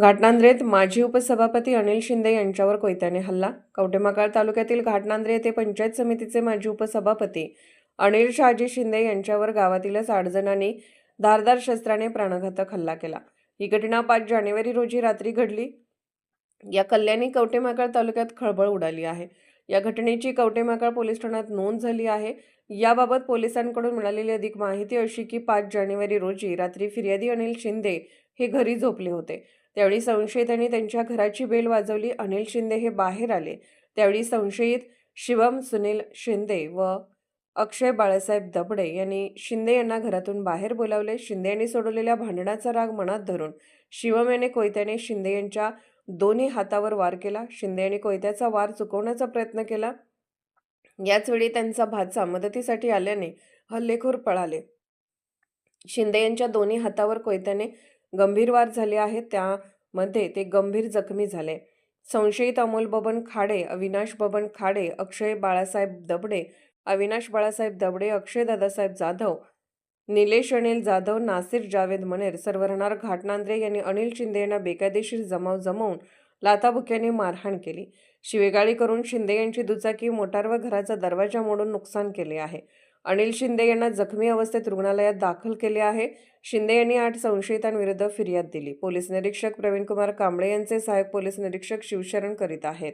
घाटनांद्रेत माजी उपसभापती अनिल शिंदे यांच्यावर कोयत्याने हल्ला. कवटेमाकाळ तालुक्यातील घाटनांद्रे येथे पंचायत समितीचे माजी उपसभापती अनिल शहाजी शिंदे यांच्यावर गावातीलच आठ जणांनी धारदार शस्त्राने प्राणघातक हल्ला केला. ही घटना पाच जानेवारी रोजी रात्री घडली. या कल्याणी कवटेमाकाळ तालुक्यात खळबळ उडाली आहे. या घटनेची कवटेमाकाळ पोलीस ठाण्यात नोंद झाली आहे. याबाबत पोलिसांकडून मिळालेली अधिक माहिती अशी की पाच जानेवारी रोजी रात्री फिर्यादी अनिल शिंदे हे घरी झोपले होते. त्यावेळी संशयितांनी त्यांच्या घराची बेल वाजवली. अनिल शिंदे हे बाहेर आले. त्यावेळी संशयित शिवम सुनील शिंदे व अक्षय बाळासाहेब दबडे यांनी शिंदे यांना घरातून बाहेर बोलावले. शिंदे यांनी सोडवलेल्या भांडणाचा राग मनात धरून शिवम याने कोयत्याने शिंदे यांच्या दोन्ही हातावर वार केला. शिंदे यांनी कोयत्याचा वार चुकवण्याचा प्रयत्न केला. याचवेळी त्यांचा भाचा मदतीसाठी आल्याने हल्लेखोर पळाले. शिंदे यांच्या दोन्ही हातावर कोयत्याने गंभीर वार झाले आहेत. त्यामध्ये ते गंभीर जखमी झाले. संशयित अमोल बबन खाडे अविनाश बबन खाडे अक्षय बाळासाहेब दबडे अविनाश बाळासाहेब दबडे अक्षय दादासाहेब जाधव निलेश अनिल जाधव नासिर जावेद मनेर सर्वरणार घाटनांद्रे यांनी अनिल शिंदे यांना बेकायदेशीर जमाव जमवून लाताबुक्याने मारहाण केली. शिवेगाळी करून शिंदे यांची दुचाकी मोटार व घराचा दरवाजा मोडून नुकसान केले आहे. अनिल शिंदे यांना जखमी अवस्थेत रुग्णालयात दाखल केले आहे. शिंदे यांनी आठ संशयितांविरुद्ध फिर्याद दिली. पोलीस निरीक्षक प्रवीणकुमार कांबळे यांचे सहाय्यक पोलीस निरीक्षक शिवशरण करीत आहेत.